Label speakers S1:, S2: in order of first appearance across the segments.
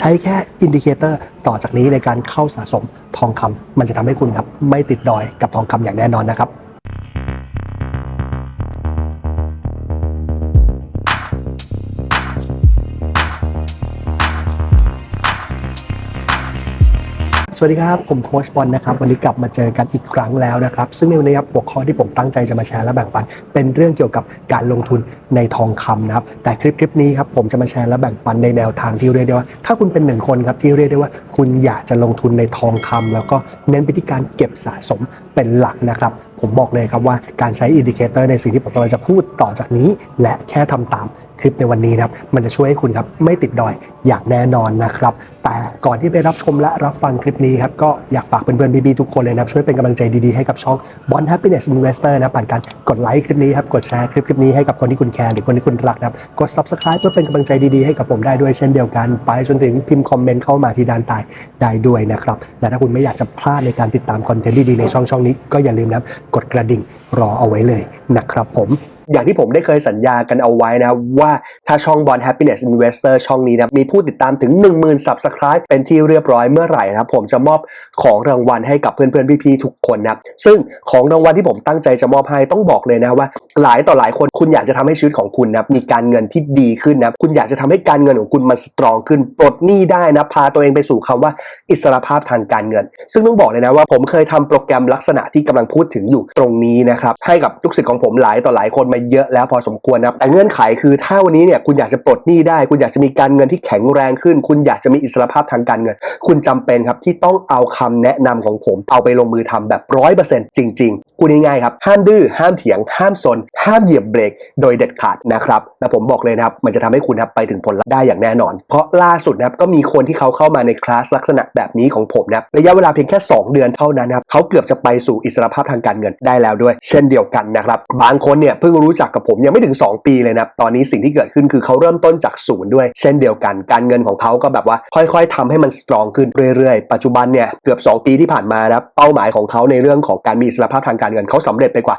S1: ใช้แค่อินดิเคเตอร์ต่อจากนี้ในการเข้าสะสมทองคำมันจะทำให้คุณครับไม่ติดดอยกับทองคำอย่างแน่นอนนะครับ สวัสดีครับ ผมโค้ชบอลนะครับ วันนี้กลับมาเจอกันอีกครั้งแล้วนะครับ ซึ่งในวันนี้ครับหัวข้อที่ผมตั้งใจจะมาแชร์และแบ่งปัน เป็นเรื่องเกี่ยวกับการลงทุนในทองคำนะครับ แต่คลิปคลิปนี้ครับผมจะมาแชร์และแบ่งปันในแนวทางที่เรียกได้ว่า ถ้าคุณเป็นหนึ่งคนครับที่เรียกได้ว่า คุณอยากจะลงทุนในทองคำแล้วก็เน้นไปที่การเก็บสะสมเป็นหลักนะครับผมบอกเลยครับว่าการใช้อินดิเคเตอร์ในสิ่งที่ผมกำลังจะพูดต่อจากนี้ และแค่ทำตาม คลิปในวันนี้นะครับ มันจะช่วยให้คุณครับไม่ติดดอยอย่างแน่นอนนะครับ แต่ก่อนที่ไปรับชมและรับฟังคลิปนี้ครับ ก็อยากฝากเพื่อนๆบีบีทุกคนเลยนะครับ ช่วยเป็นกำลังใจดีๆ ให้กับช่อง Bond Happiness Investor นะผ่านการกดไลค์คลิปนี้ครับ กดแชร์คลิปคลิปนี้ให้กับคนที่คุณแคร์หรือคนที่คุณรักนะครับ กด Subscribe เพื่อเป็นกำลังใจดีๆให้กับผมได้ด้วยเช่นเดียวกัน ไปจนถึงพิมพ์คอมเมนต์เข้ามาที่ด้านใต้ได้ด้วยนะครับ และถ้าคุณไม่อยากจะพลาดในการติดตามคอนเทนต์ดีๆในช่องช่องนี้ก็อย่าลืมนะครับกดกระดิ่งรอเอาไว้เลยนะครับผมอย่างที่ผมได้เคยสัญญากันเอาไว้นะว่าถ้าช่อง Bond Happiness Investor ช่องนี้นะมีผู้ติดตามถึง 10,000 Subscribe เป็นที่เรียบร้อยเมื่อไหร่นะผมจะมอบของรางวัลให้กับเพื่อนๆ พี่ๆ ทุกคนนะซึ่งของรางวัลที่ผมตั้งใจจะมอบให้ต้องบอกเลยนะว่า หลายต่อหลายคนคุณอยากจะทำให้ชีวิตของคุณนะมีการเงินที่ดีขึ้นนะคุณอยากจะทำให้การเงินของคุณมันสตรองขึ้นปลดหนี้ได้นะพาตัวเองไปสู่คำว่าอิสรภาพทางการเงิน ซึ่งต้องบอกเลยนะว่าผมเคยทำโปรแกรมลักษณะที่กำลังพูดถึงอยู่ตรงนี้นะครับให้กับลูกศิษย์ของผมหลายต่อหลายคนมาเยอะแล้วพอสมควรนะครับแต่เงื่อนไขคือถ้าวันนี้เนี่ยคุณอยากจะปลดหนี้ได้ คุณอยากจะมีการเงินที่แข็งแรงขึ้น คุณอยากจะมีอิสรภาพทางการเงิน คุณจำเป็นครับที่ต้องเอาคำแนะนำของผมเอาไปลงมือทำแบบร้อยเปอร์เซ็นต์จริงๆพูดง่ายๆครับห้ามดื้อห้ามเถียง ห้ามซนห้ามเหยียบเบรกโดยเด็ดขาดนะครับและผมบอกเลยนะครับมันจะทำให้คุณครับไปถึงผลลัพธ์ได้อย่างแน่นอน เพราะล่าสุดนะครับก็มีคนที่เขาเข้ามาในคลาสลักษณะแบบนี้ของผมนะครับระยะเวลาเพียงแค่ 2 เดือนเท่านั้นนะครับเขาเกือบจะไปสู่อิสรภาพทางการเงินได้แล้วด้วย เช่นเดียวกันนะครับบางคนเนี่ยเพิ่งรู้จักกับผมยังไม่ถึง 2 ปีเลยนะตอนนี้สิ่งที่เกิดขึ้นคือเขาเริ่มต้นจากศูนย์ด้วย เช่นเดียวกัน การเงินของเขาก็แบบว่า ค่อยๆทำให้มันสตรองขึ้นเรื่อยๆ ปัจจุบันเนี่ยเกือบ 2 ปีที่ผ่านมานะเป้าหมายของเขาในเรื่องของการมีอิสรภาพทางการเงินเขาสำเร็จไปกว่า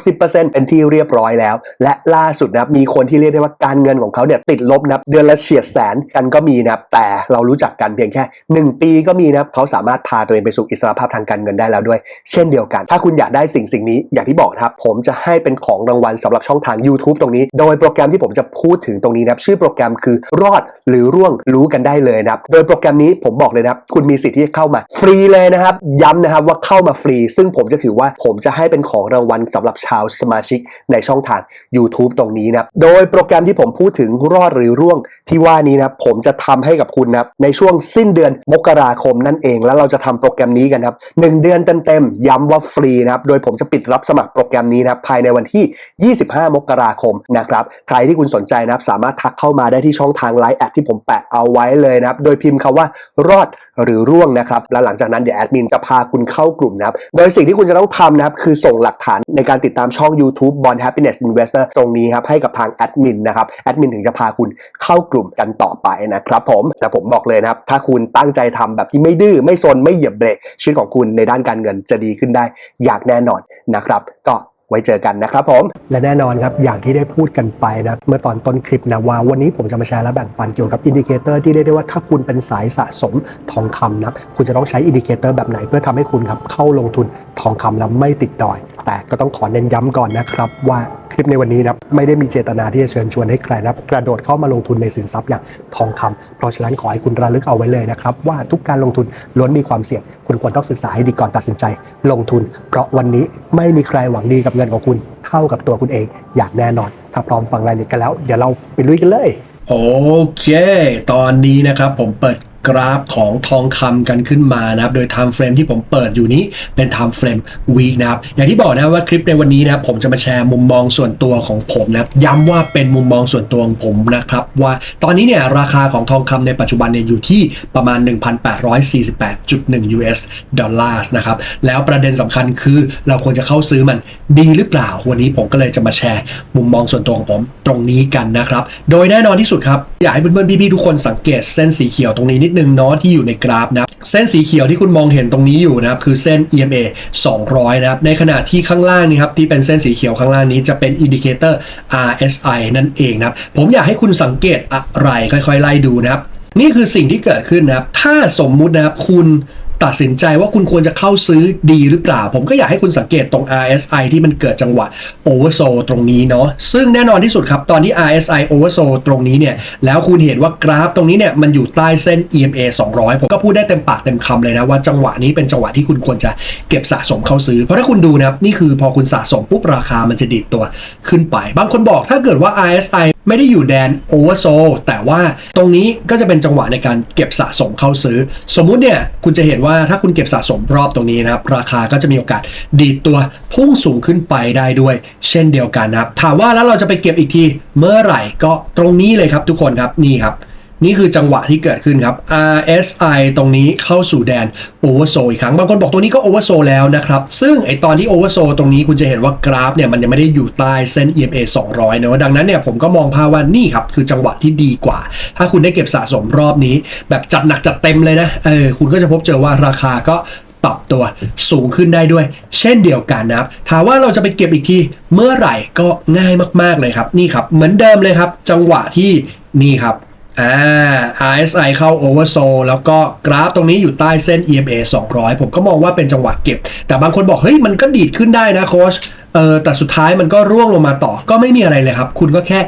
S1: 60%เป็นที่เรียบร้อยแล้ว และล่าสุดนะมีคนที่เรียกได้ว่าการเงินของเขาเนี่ยติดลบนะเดือนละเฉียดแสนกันก็มีนะแต่เรารู้จักกันเพียงแค่ 1 ปีก็มีนะเขาสามารถพาตัวเองไปสู่อิสรภาพทางการเงินได้แล้วด้วย เช่นเดียวกัน ถ้าคุณอยากได้สิ่งสิ่งนี้อย่างที่บอกครับผมจะให้เป็นของรางวัลสำหรับช่องทาง YouTube ตรงนี้ โดยโปรแกรมที่ผมจะพูดถึงตรงนี้นะครับชื่อโปรแกรมคือรอดหรือร่วงรู้กันได้เลยนะครับโดยโปรแกรมนี้ผมบอกเลยนะครับคุณมีสิทธิ์ที่จะเข้ามาฟรีเลยนะครับย้ำนะครับว่าเข้ามาฟรี ซึ่งผมจะถือว่าผมจะให้เป็นของรางวัลสำหรับชาวสมาชิกในช่องทาง YouTube ตรงนี้นะครับโดยโปรแกรมที่ผมพูดถึงรอดหรือร่วงที่ว่านี้นะครับผมจะทำให้กับคุณนะครับในช่วงสิ้นเดือนมกราคมนั่นเอง แล้วเราจะทำโปรแกรมนี้กันครับหนึ่งเดือนเต็มๆย้ำว่าฟรีนะครับโดยผมจะปิดรับสมัครโปรแกรมนี้นะครับภายในวันที่25 มกราคมนะครับใครที่คุณสนใจนะครับสามารถทักเข้ามาได้ที่ช่องทาง Line แอดที่ผมแปะเอาไว้เลยนะครับโดยพิมพ์คำว่ารอดหรือร่วงนะครับแล้วหลังจากนั้นเดี๋ยวแอดมินจะพาคุณเข้ากลุ่มนะครับโดยสิ่งที่คุณจะต้องทำนะครับคือส่งหลักฐานในการติดตามช่อง YouTube Bond Happiness Investor ตรงนี้ครับให้กับทางแอดมินนะครับแอดมินถึงจะพาคุณเข้ากลุ่มกันต่อไปนะครับผมแต่ผมบอกเลยนะครับถ้าคุณตั้งใจทำแบบที่ไม่ดื้อไม่ซนไม่เหยียบเบรกชีวิตของคุณในด้านการเงินจะดีขึ้นได้อย่างแน่นอนนะครับก็ ไว้เจอกันนะครับผม และแน่นอนครับ อย่างที่ได้พูดกันไปนะ เมื่อตอนต้นคลิปนะว่าวันนี้ผมจะมาแชร์และแบ่งปันเกี่ยวกับอินดิเคเตอร์ที่เรียกได้ว่าถ้าคุณเป็นสายสะสมทองคำนะ คุณจะต้องใช้อินดิเคเตอร์แบบไหนเพื่อทำให้คุณครับเข้าลงทุนทองคำแล้วไม่ติดดอย แต่ก็ต้องขอเน้นย้ำก่อนนะครับว่า คลิปในวันนี้นะไม่ได้มีเจตนาที่จะเชิญชวนให้ใครนะกระโดดเข้ามาลงทุนในสินทรัพย์อย่างทองคำเพราะฉะนั้นขอให้คุณระลึกเอาไว้เลยนะครับ ว่าทุกการลงทุนล้วนมีความเสี่ยง คุณควรต้องศึกษาให้ดีก่อนตัดสินใจ ลงทุน เพราะวันนี้ไม่มีใครหวังดีกับเงินของคุณเท่ากับตัวคุณเอง อย่างแน่นอน ถ้าพร้อมฟังรายละเอียดกันแล้ว เดี๋ยวเราไปลุยกันเลย
S2: โอเค ตอนนี้นะครับผมเปิด กราฟของทองคำกันขึ้นมานะครับ โดย time frame ที่ผมเปิดอยู่นี้เป็น time frame week นะครับ อย่างที่บอกนะว่าคลิปในวันนี้นะผมจะมาแชร์มุมมองส่วนตัวของผมนะครับย้ำว่าเป็นมุมมองส่วนตัวของผมนะครับว่าตอนนี้เนี่ยราคาของทองคำในปัจจุบันเนี่ยอยู่ที่ประมาณ 1,848.1 US ดอลลาร์นะครับ แล้วประเด็นสำคัญคือเราควรจะเข้าซื้อมันดีหรือเปล่า วันนี้ผมก็เลยจะมาแชร์มุมมองส่วนตัวของผมตรงนี้กันนะครับ โดยแน่นอนที่สุดครับอยากให้เพื่อนๆพี่ๆทุกคนสังเกตเส้นสีเขียวตรงนี้นิดหนึ่งเนาะที่อยู่ในกราฟนะเส้นสีเขียวที่คุณมองเห็นตรงนี้อยู่นะครับคือเส้น EMA 200 นะครับในขณะที่ข้างล่างนี้ครับที่เป็นเส้นสีเขียวข้างล่างนี้จะเป็นอินดิเคเตอร์ RSI นั่นเองนะครับผมอยากให้คุณสังเกตอะไรค่อยๆ ไล่ดูนะครับนี่คือสิ่งที่เกิดขึ้นนะครับถ้าสมมุตินะครับคุณ ตัดสินใจว่าคุณควรจะเข้าซื้อดีหรือเปล่า ผมก็อยากให้คุณสังเกตตรง RSI ที่มันเกิดจังหวะ oversold ตรงนี้เนาะซึ่งแน่นอนที่สุดครับ ตอนที่ RSI oversold ตรงนี้เนี่ยแล้วคุณเห็นว่ากราฟตรงนี้เนี่ยมันอยู่ใต้เส้น EMA 200 ผมก็พูดได้เต็มปากเต็มคำเลยนะว่าจังหวะนี้เป็นจังหวะที่คุณควรจะเก็บสะสมเข้าซื้อ เพราะถ้าคุณดูนะครับนี่คือพอคุณสะสมปุ๊บราคามันจะดีดตัวขึ้นไป บางคนบอกถ้าเกิดว่า RSI ไม่ได้อยู่แดนโอเวอร์โซแต่ว่าตรงนี้ก็จะเป็นจังหวะในการเก็บสะสมเข้าซื้อ สมมุติเนี่ยคุณจะเห็นว่าถ้าคุณเก็บสะสมรอบตรงนี้นะครับ ราคาก็จะมีโอกาสดีดตัวพุ่งสูงขึ้นไปได้ด้วย เช่นเดียวกันนะครับ ถามว่าแล้วเราจะไปเก็บอีกทีเมื่อไหร่ก็ตรงนี้เลยครับทุกคนครับนี่ครับ นี่คือจังหวะที่เกิดขึ้นครับ RSI ตรงนี้เข้าสู่แดน Oversold อีกครั้ง บางคนบอกตัวนี้ก็ Oversold แล้วนะครับ ซึ่งไอตอนที่ Oversold ตรงนี้คุณจะเห็นว่ากราฟเนี่ยมันยังไม่ได้อยู่ใต้เส้น EMA 200 เนะดังนั้นเนี่ยผมก็มองภาพว่านี่ครับ คือจังหวะที่ดีกว่า ถ้าคุณได้เก็บสะสมรอบนี้ แบบจัดหนักจัดเต็มเลยนะเออคุณก็จะพบเจอว่าราคาก็ปรับตัวสูงขึ้นได้ด้วย เช่นเดียวกันนะครับ ถามว่าเราจะไปเก็บอีกทีเมื่อไหร่ก็ง่ายมากๆเลยครับ นี่ครับเหมือนเดิมเลยครับ จังหวะที่นี่ครับ อ่า RSI เข้า oversold แล้วก็กราฟตรงนี้อยู่ใต้เส้น EMA 200 ผมก็มองว่าเป็นจังหวะเก็บ แต่บางคนบอก เฮ้ย มันก็ดีดขึ้นได้นะโค้ชเออแต่สุดท้ายมันก็ร่วงลงมาต่อก็ไม่มีอะไรเลยครับ คุณก็แค่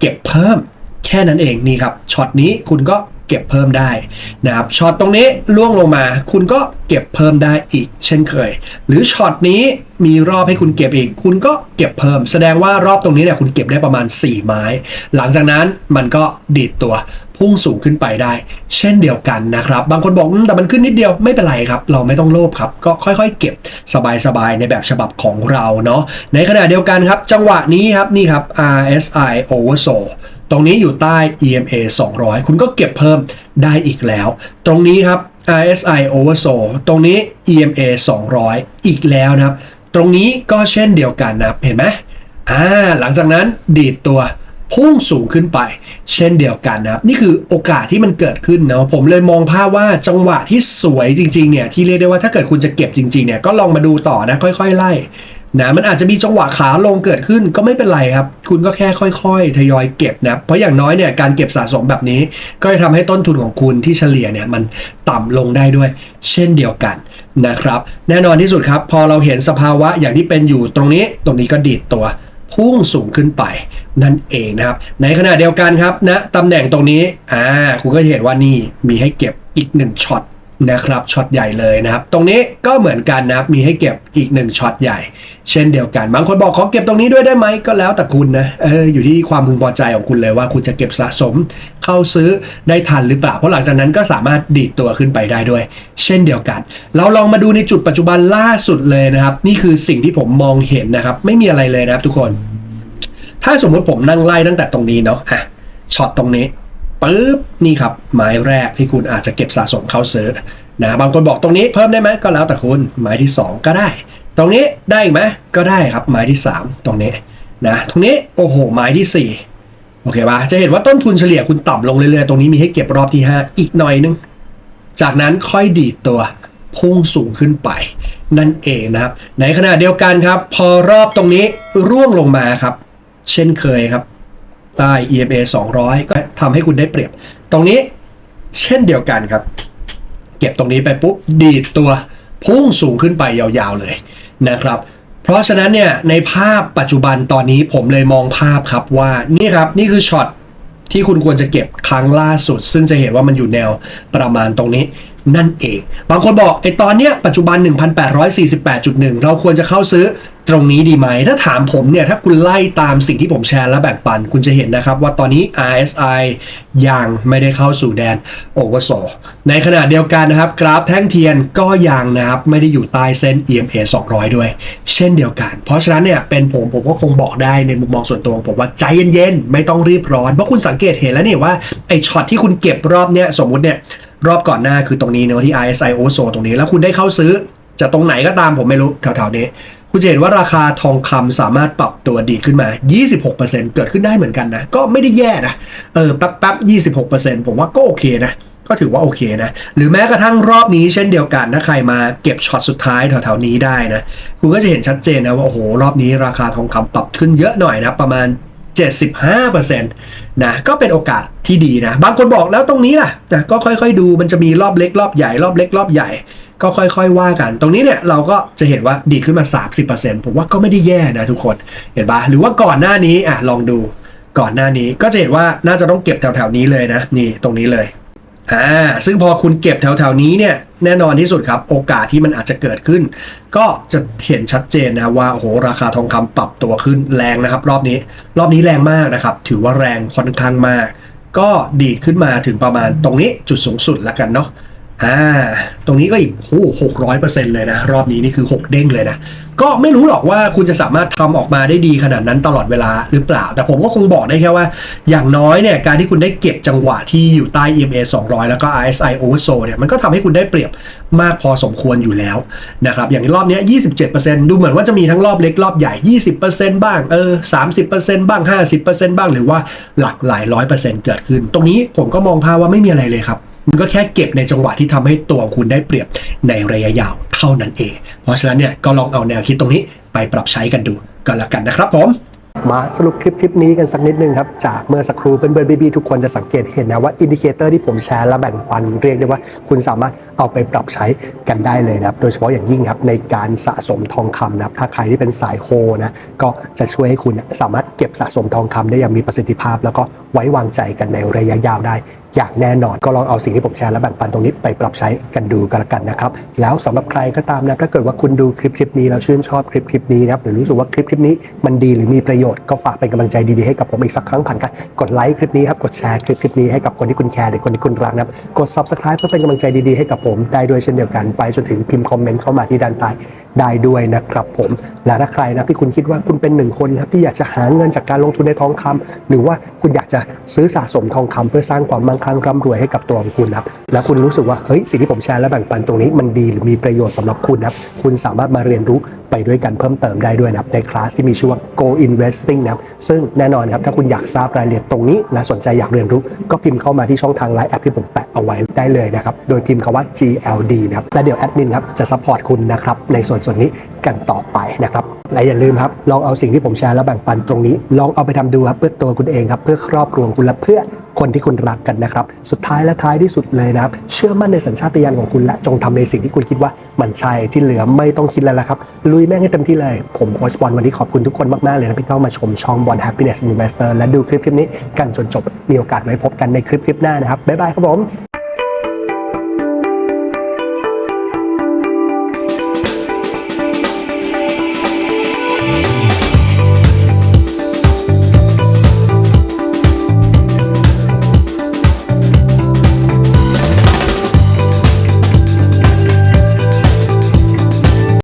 S2: เก็บเพิ่มแค่นั้นเองนี่ครับช็อตนี้คุณก็ เก็บเพิ่มได้นะครับช็อตตรงนี้ล่วงลงมา คุณก็เก็บเพิ่มได้อีก เช่นเคย หรือช็อตนี้มีรอบให้คุณเก็บอีก คุณก็เก็บเพิ่ม แสดงว่ารอบตรงนี้เนี่ยคุณเก็บได้ประมาณ 4 ไม้ หลังจากนั้นมันก็ดีดตัวพุ่งสูงขึ้นไปได้ เช่นเดียวกันนะครับ บางคนบอกแต่มันขึ้นนิดเดียวไม่เป็นไรครับ เราไม่ต้องโลภครับ ก็ค่อยๆ เก็บสบายๆ ในแบบฉบับของเราเนาะในขณะเดียวกันครับ จังหวะนี้ครับนี่ครับ RSI oversold รงนี้อยู่ใต้ EMA 200 คุณก็เก็บเพิ่มได้อีกแล้ว ตรงนี้ครับ RSI oversold ตรงนี้ EMA 200 อีกแล้วนะครับ ตรงนี้ก็เช่นเดียวกันนะครับ เห็นไหมอ่าหลังจากนั้นดีดตัวพุ่งสูงขึ้นไป เช่นเดียวกันนะครับ นี่คือโอกาสที่มันเกิดขึ้นเนาะผมเลยมองภาพว่าจังหวะที่สวยจริงๆเนี่ยที่เรียกได้ว่าถ้าเกิดคุณจะเก็บจริงๆเนี่ยก็ลองมาดูต่อนะค่อย ๆ ไล่ นะมันอาจจะมีจังหวะขาลงเกิดขึ้นก็ไม่เป็นไรครับ คุณก็แค่ค่อยๆ ทยอยเก็บนะเพราะอย่างน้อยเนี่ยการเก็บสะสมแบบนี้ ก็จะทำให้ต้นทุนของคุณที่เฉลี่ยเนี่ยมันต่ำลงได้ด้วย เช่นเดียวกันนะครับ แน่นอนที่สุดครับ พอเราเห็นสภาวะอย่างที่เป็นอยู่ตรงนี้ตรงนี้ก็ดีดตัวพุ่งสูงขึ้นไปนั่นเองนะครับ ในขณะเดียวกันครับณนะตำแหน่งตรงนี้อ่าคุณก็เห็นว่านี่มีให้เก็บอีกหนึ่งช็อต นะครับช็อตใหญ่เลยนะครับ ตรงนี้ก็เหมือนกันนะครับ มีให้เก็บอีกหนึ่งช็อตใหญ่ เช่นเดียวกัน บางคนบอกขอเก็บตรงนี้ด้วยได้ไหมก็แล้วแต่คุณนะเอออยู่ที่ความพึงพอใจของคุณเลยว่าคุณจะเก็บสะสมเข้าซื้อได้ทันหรือเปล่า เพราะหลังจากนั้นก็สามารถดีดตัวขึ้นไปได้ด้วย เช่นเดียวกัน เราลองมาดูในจุดปัจจุบันล่าสุดเลยนะครับ นี่คือสิ่งที่ผมมองเห็นนะครับ ไม่มีอะไรเลยนะครับทุกคน ถ้าสมมุติผมนั่งไล่ตั้งแต่ตรงนี้เนาะอะช็อตตรงนี้ ปึ๊บนี่ครับไม้แรกที่คุณอาจจะเก็บสะสมเข้าซื้อนะบางคนบอกตรงนี้เพิ่มได้ไหมก็แล้วแต่คุณไม้ที่ 2 ก็ได้ ตรงนี้ได้ไหมก็ได้ครับไม้ที่ 3 ตรงนี้นะตรงนี้โอ้โหไม้ที่ 4 โอเคปะจะเห็นว่าต้นทุนเฉลี่ยคุณต่ำลงเรื่อยๆ ตรงนี้มีให้เก็บรอบที่ 5 อีกหน่อยนึง จากนั้นค่อยดีดตัวพุ่งสูงขึ้นไป นั่นเองนะครับ ในขณะเดียวกันครับ พอรอบตรงนี้ร่วงลงมาครับ เช่นเคยครับ ใต้ EMA 200 ก็ทำให้คุณได้เปรียบ ตรงนี้เช่นเดียวกันครับ เก็บตรงนี้ไปปุ๊บ ดีดตัวพุ่งสูงขึ้นไปยาวๆเลยนะครับ เพราะฉะนั้นเนี่ยในภาพปัจจุบันตอนนี้ผมเลยมองภาพครับว่านี่ครับนี่คือช็อตที่คุณควรจะเก็บครั้งล่าสุด ซึ่งจะเห็นว่ามันอยู่แนวประมาณตรงนี้นั่นเอง บางคนบอกไอ้ตอนเนี้ยปัจจุบัน 1848.1 เราควรจะเข้าซื้อ ตรงนี้ดีไหม ถ้าถามผมเนี่ย ถ้าคุณไล่ตามสิ่งที่ผมแชร์และแบ่งปัน คุณจะเห็นนะครับว่าตอนนี้ RSI ยังไม่ได้เข้าสู่แดนโอเวอร์โซในขณะเดียวกันนะครับ กราฟแท่งเทียนก็ยังนะครับ ไม่ได้อยู่ใต้เส้น EMA 200 ด้วย เช่นเดียวกัน เพราะฉะนั้นเนี่ยเป็นผมผมก็คงบอกได้ในมุมมองส่วนตัวของผมว่าใจเย็นๆ ไม่ต้องรีบร้อน เพราะคุณสังเกตเห็นแล้วเนี่ยว่าไอ้ช็อตที่คุณเก็บรอบเนี้ยสมมุติเนี่ยรอบก่อนหน้าคือตรงนี้เนาะที่ RSI o s o ตรงนี้แล้วคุณได้เข้าซื้อจะตรงไหนก็ตามผมไม่รู้แถวๆนี้ คุณจะเห็นว่าราคาทองคำสามารถปรับตัวดีขึ้นมา 26%เกิดขึ้นได้เหมือนกันนะ ก็ไม่ได้แย่นะ เออ แป๊บแป๊บ26%ผมว่าก็โอเคนะ ก็ถือว่าโอเคนะ หรือแม้กระทั่งรอบนี้เช่นเดียวกัน ถ้าใครมาเก็บช็อตสุดท้ายแถวๆนี้ได้นะ คุณก็จะเห็นชัดเจนนะว่า โอ้โห รอบนี้ราคาทองคำปรับขึ้นเยอะหน่อยนะ ประมาณ75%นะก็เป็นโอกาสที่ดีนะ บางคนบอกแล้วตรงนี้ล่ะนะก็ค่อยๆดูมันจะมีรอบเล็กรอบใหญ่รอบเล็กรอบใหญ่ ก็ค่อยๆว่ากัน ตรงนี้เนี่ยเราก็จะเห็นว่าดีขึ้นมา 30%ผมว่าก็ไม่ได้แย่นะทุกคนเห็นปะหรือว่าก่อนหน้านี้อะลองดูก่อนหน้านี้ก็จะเห็นว่าน่าจะต้องเก็บแถวๆนี้เลยนะนี่ตรงนี้เลยอ่าซึ่งพอคุณเก็บแถวๆนี้เนี่ยแน่นอนที่สุดครับ โอกาสที่มันอาจจะเกิดขึ้น ก็จะเห็นชัดเจนนะว่าโอ้โหราคาทองคำปรับตัวขึ้นแรงนะครับ รอบนี้รอบนี้แรงมากนะครับ ถือว่าแรงค่อนข้างมาก ก็ดีดขึ้นมาถึงประมาณตรงนี้จุดสูงสุดแล้วกันเนาะ อ่า ตรงนี้ก็อีกโอ้หกร้อยเปอร์เซ็นต์เลยนะ รอบนี้นี่คือ 6 เด้งเลยนะ ก็ไม่รู้หรอกว่าคุณจะสามารถทำออกมาได้ดีขนาดนั้นตลอดเวลาหรือเปล่า แต่ผมก็คงบอกได้แค่ว่า อย่างน้อยเนี่ย การที่คุณได้เก็บจังหวะที่อยู่ใต้ EMA 200 แล้วก็ RSI Oversold เนี่ย มันก็ทำให้คุณได้เปรียบมากพอสมควรอยู่แล้วนะครับ อย่างรอบนี้ย27%ดูเหมือนว่าจะมีทั้งรอบเล็กรอบใหญ่ 20%บ้าง เออ 30%บ้าง 50%บ้าง หรือว่าหลักหลายร้อยเปอร์เซ็นต์เกิดขึ้น ตรงนี้ผมก็มองภาพว่าไม่มีอะไรเลยครับ มันก็แค่เก็บในจังหวะที่ทำให้ตัวของคุณได้เปรียบในระยะยาวเท่านั้นเอง เพราะฉะนั้นเนี่ยก็ลองเอาแนวคิดตรงนี้ไปปรับใช้กันดูกันละกันนะครับผม
S1: มาสรุปคลิปคลิปนี้กันสักนิดนึงครับ จากเมื่อสักครู่เป็นเบอร์บีบีทุกคนจะสังเกตเห็นนะว่าอินดิเคเตอร์ที่ผมแชร์และแบ่งปันเรียกได้ว่า คุณสามารถเอาไปปรับใช้กันได้เลยนะครับ โดยเฉพาะอย่างยิ่งครับ ในการสะสมทองคำนะครับ ถ้าใครที่เป็นสายโฮนะ ก็จะช่วยให้คุณสามารถเก็บสะสมทองคำได้อย่างมีประสิทธิภาพ แล้วก็ไว้วางใจกันในระยะยาวได้ อย่างแน่นอน ก็ลองเอาสิ่งที่ผมแชร์และแบ่งปันตรงนี้ไปปรับใช้กันดูกันละกันนะครับ แล้วสำหรับใครก็ตามนะถ้าเกิดว่าคุณดูคลิปคลิปนี้แล้วชื่นชอบคลิปคลิปนี้นะครับหรือรู้สึกว่าคลิปคลิปนี้มันดีหรือมีประโยชน์ก็ฝากเป็นกำลังใจดีๆให้กับผมอีกสักครั้งผ่านการกดไลค์คลิปนี้ครับกดแชร์คลิปคลิปนี้ให้กับคนที่คุณแคร์หรือคนที่คุณรักนะครับกด subscribe เพื่อเป็นกำลังใจดีๆให้กับผมได้ด้วยเช่นเดียวกันไปจนถึงพิมพ์คอมเมนต์เข้ามาที่ด้านใต้ได้ด้วยนะครับผมและถ้าใครนะที่คุณคิดว่าคุณเป็นหนึ่งคนครับที่อยากจะหาเงินจากการลงทุนในทองคำหรือว่าคุณอยากจะซื้อสะสมทองคำเพื่อสร้างความมั่งคั่งร่ำรวยให้กับตัวของคุณนะครับและคุณรู้สึกว่าเฮ้ยสิ่งที่ผมแชร์และแบ่งปันตรงนี้มันดีหรือมีประโยชน์สำหรับคุณนะครับคุณสามารถมาเรียนรู้ไปด้วยกันเพิ่มเติมได้ด้วยนะครับในคลาสที่มีชื่อว่า Go Investing นะครับซึ่งแน่นอนครับถ้าคุณอยากทราบรายละเอียดตรงนี้และสนใจอยากเรียนรู้ ก็พิมพ์เข้ามาที่ช่องทางไลน์แอปที่ผมแปะเอาไว้ได้เลยนะครับโดยพิมพ์คำว่า GLD นะครับและเดี๋ยวแอดมินครับจะซัพพอร์ตคุณนะครับในส่วนส่วนนี้กันต่อไปนะครับ และอย่าลืมครับ ลองเอาสิ่งที่ผมแชร์และแบ่งปันตรงนี้ ลองเอาไปทำดูครับเพื่อตัวคุณเองครับ เพื่อครอบครัวคุณและเพื่อคนที่คุณรักกันนะครับ สุดท้ายและท้ายที่สุดเลยนะครับ เชื่อมั่นในสัญชาตญาณของคุณและจงทำในสิ่งที่คุณคิดว่ามันใช่ที่เหลือไม่ต้องคิดแล้วละครับ ลุยแม่งให้เต็มที่เลย ผมโค้ชบอลวันนี้ขอบคุณทุกคนมากๆเลยนะที่เข้ามาชมช่องบอล Happiness Investor และดูคลิปคลิปนี้กันจนจบมีโอกาสไว้พบกันในคลิปคลิปหน้านะครับบ๊ายบายครับผม